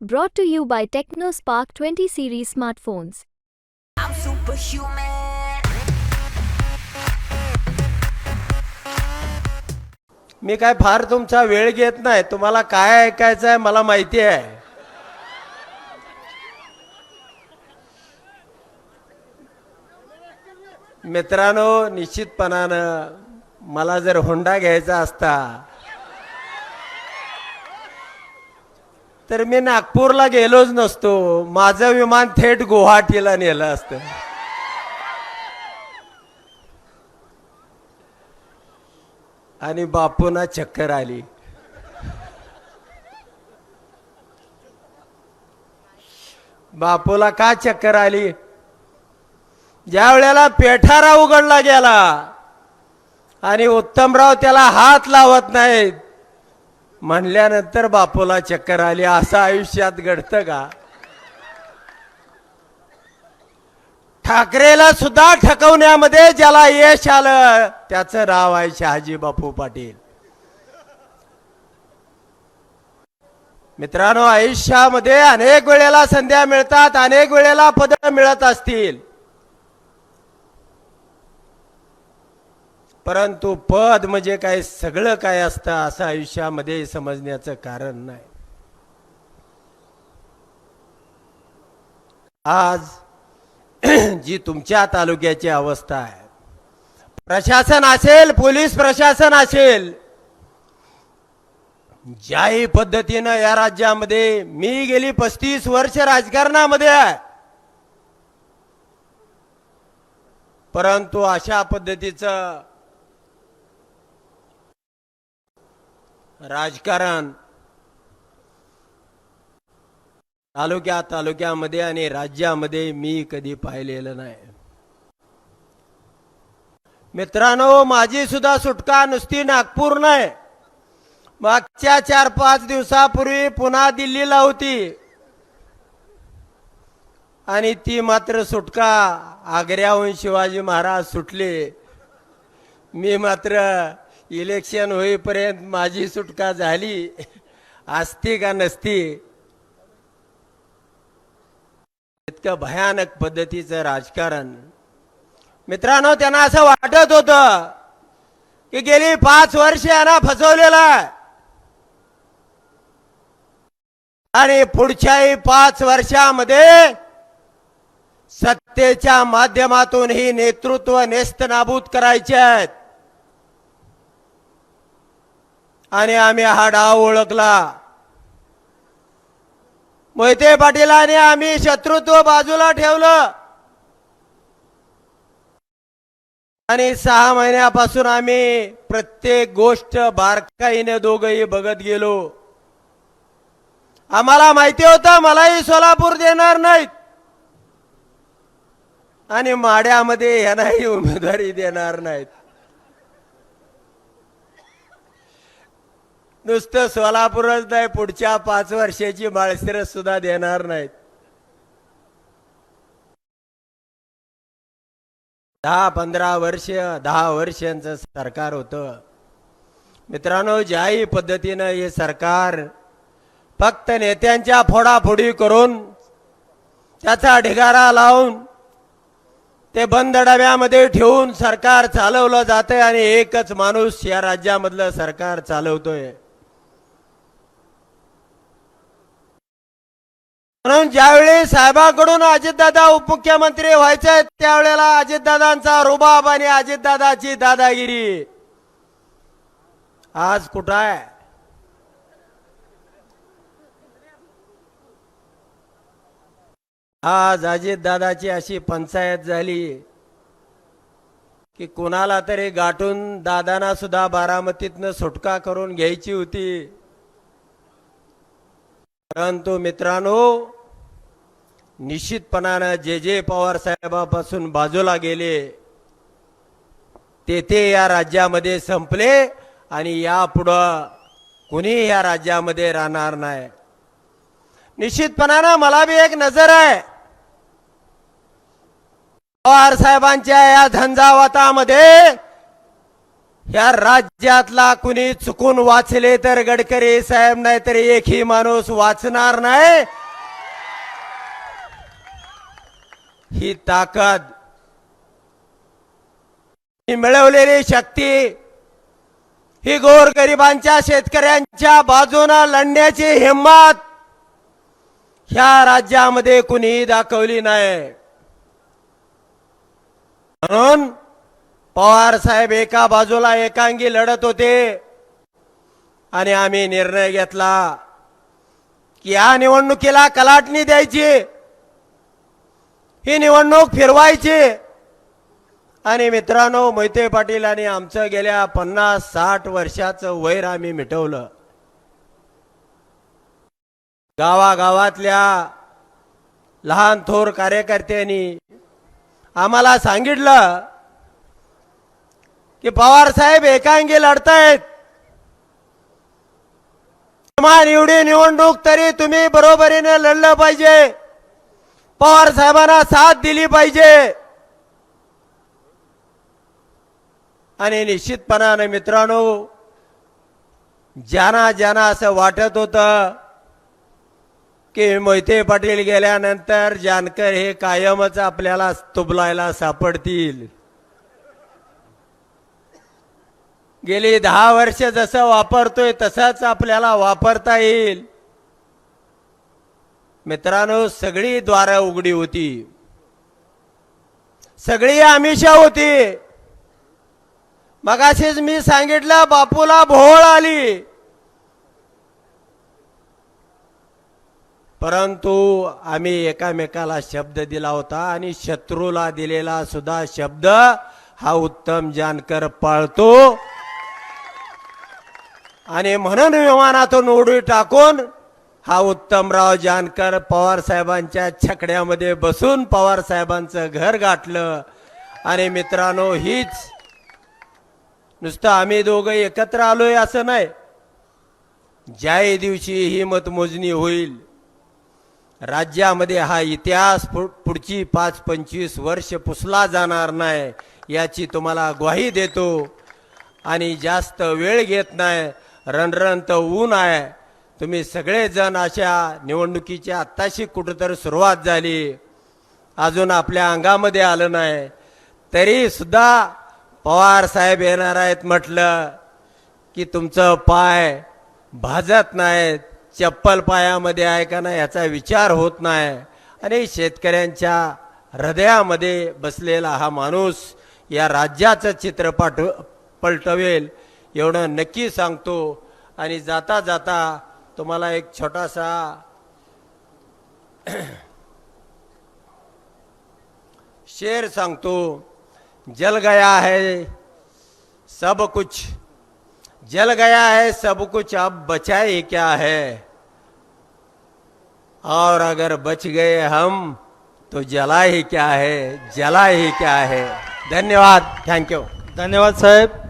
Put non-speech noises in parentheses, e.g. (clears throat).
Brought to you by TechnoSpark 20 series smartphones. I'm superhuman. मी काय फार तुमचा वेळ घेत नाही तुम्हाला काय ऐकायचं आहे मला माहिती आहे मित्रांनो निश्चितपणानं मला जर होंडा घ्यायचा असता तर मी नागपूरला गेलोच नसतो. माझं विमान थेट गुवाहाटीला नेलं असतं. आणि बापूना चक्कर आली. बापूला का चक्कर आली? ज्या वेळेला पेठारा उघडला गेला आणि उत्तमराव त्याला हात लावत नाहीत म्हणल्यानंतर बापूला चक्कर आली असं आयुष्यात घडतं का? ठाकरेला सुद्धा ठकवण्यामध्ये ज्याला यश आलं त्याचं नाव आहे शहाजी बापू पाटील. मित्रांनो आयुष्यामध्ये अनेक वेळेला संध्या मिळतात अनेक वेळेला पद मिळत असतील. परंतु पद म्हणजे काय सगळं काय असतं असं आयुष्यामध्ये समजण्याचं कारण नाही. आज (clears throat) जी तुमच्या तालुक्याची अवस्था आहे प्रशासन असेल पोलीस प्रशासन असेल ज्याही पद्धतीनं या राज्यामध्ये मी गेली पस्तीस वर्ष राजकारणामध्ये आहे. परंतु अशा पद्धतीचं राजकारण. तालुक्या तालुक्यामध्ये आणि राज्यामध्ये मी कधी पाहिलेलं नाही. मित्रांनो माझी सुद्धा सुटका नुसती नागपूर नाही. मागच्या चार पाच दिवसापूर्वी पुन्हा दिल्लीला होती. आणि ती मात्र सुटका आग्र्याहून शिवाजी महाराज सुटले. मी मात्र इलेक्शन होईपर्यंत माझी सुटका झाली. असती का नसती? इतकं भयानक पद्धतीचं राजकारण. मित्रांनो त्यांना असं वाटत होतं की गेली पाच वर्ष यांना फसवलेला आणि पुढच्याही पाच वर्षामध्ये सत्तेच्या माध्यमातून ही नेतृत्व नेस्त नाबूद करायचे आहेत. आणि आम्ही हा डाव ओळखला. मोहिते पाटीलाने आम्ही शत्रुत्व बाजूला ठेवलं. आणि सहा महिन्यापासून आम्ही प्रत्येक गोष्ट बारकाईने दोघही बघत गेलो. आम्हाला माहिती होतं मलाही सोलापूर देणार नाहीत. आणि माड्यामध्ये यांनाही उमेदवारी देणार नाहीत. नुसतं सोलापूरच नाही पुढच्या पाच वर्षाची माळशिरस सुद्धा देणार नाहीत. दहा पंधरा वर्ष दहा वर्षांचं सरकार होतं. मित्रांनो ज्याही पद्धतीनं हे सरकार फक्त नेत्यांच्या फोडाफोडी करून त्याचा ढिगारा लावून ते बंद डब्यामध्ये ठेवून सरकार चालवलं जातंय आणि एकच माणूस या राज्यामधलं सरकार चालवतोय. म्हणून ज्यावेळी साहेबांकडून अजितदादा उपमुख्यमंत्री व्हायचे त्यावेळेला अजितदादांचा रुबाब आणि अजितदादाची दादागिरी. आज कुठं आहे? आज अजितदादाची अशी पंचायत झाली की कुणाला तरी गाठून दादांना सुद्धा बारामतीतनं सुटका करून घ्यायची होती. परंतु मित्रांनो निश्चितपणानं जे जे पवार साहेबापासून बाजूला गेले ते ते या राज्यामध्ये संपले आणि यापुढं कुणी या राज्यामध्ये राहणार नाही. निश्चितपणानं मला बी एक नजर आहे. पवार साहेबांच्या या झंझावातामध्ये ह्या राज्यातला कुणी चुकून वाचले तर गडकरी साहेब नाही तर एकही माणूस वाचणार नाही. ही ताकद. ही मिळवलेली शक्ती ही गोरगरिबांच्या शेतकऱ्यांच्या बाजूने लढण्याची हिंमत ह्या राज्यामध्ये कुणीही दाखवली नाही. म्हणून पवार साहेब एका बाजूला एकांगी लढत होते आणि आम्ही निर्णय घेतला की या निवडणुकीला कलाटणी द्यायची. ही निवडणूक फिरवायची. आणि मित्रांनो मोहिते पाटील आणि आमचं गेल्या पन्नास साठ वर्षाचं वैर आम्ही मिटवलं. गावागावातल्या लहान थोर कार्यकर्त्यांनी आम्हाला सांगितलं की पवार साहेब एकांगी लढतायत. किमान एवढी निवडणूक तरी तुम्ही बरोबरीने लढलं पाहिजे. पवार साहेबांना साथ दिली पाहिजे. आणि निश्चितपणाने मित्रांनो ज्यांना ज्यांना असं वाटत होतं की मोहिते पाटील गेल्यानंतर जानकर हे कायमच आपल्याला तुबलायला सापडतील. गेली दहा वर्ष जसं वापरतोय तसंच आपल्याला वापरता येईल. मित्रांनो सगळी द्वारं उघडी होती. सगळी आमिषा होती. मगाशीच मी सांगितलं बापूला भोळ आली. परंतु आम्ही एकामेकाला शब्द दिला होता आणि शत्रूला दिलेला सुद्धा शब्द हा उत्तम जानकर पाळतो. आणि म्हणून विमानातून उडी टाकून हा उत्तमराव जानकर पवार साहेबांच्या छकड्यामध्ये बसून पवार साहेबांचं घर गाठलं. आणि मित्रांनो हीच नुसतं आम्ही दोघं एकत्र आलोय असं नाही. ज्याही दिवशी ही मतमोजणी होईल राज्यामध्ये हा इतिहास पु- पुढची पाच पंचवीस वर्ष पुसला जाणार नाही याची तुम्हाला ग्वाही देतो. आणि जास्त वेळ घेत नाही रणरणत ऊन आहे. तुम्ही सगळेजण अशा निवडणुकीची आत्ताशी कुठंतरी सुरुवात झाली. अजून आपल्या अंगामध्ये आलं नाही. तरीसुद्धा पवार साहेब येणार आहेत म्हटलं की तुमचं पाय भाजत नाहीत चप्पल पायामध्ये आहे का नाही याचा विचार होत नाही. आणि शेतकऱ्यांच्या हृदयामध्ये बसलेला हा माणूस या राज्याचं चित्र पाठ पलटवेल एवढं नक्की सांगतो. आणि जाता जाता तुम्हाला एक छोटा सा शेर सांगतो. जल गया है सब कुछ, जल गया है सब कुछ, अब बचा ही क्या है? और अगर बच गए हम तो जला ही क्या है? जला ही क्या है? धन्यवाद थैंक यू धन्यवाद साहेब।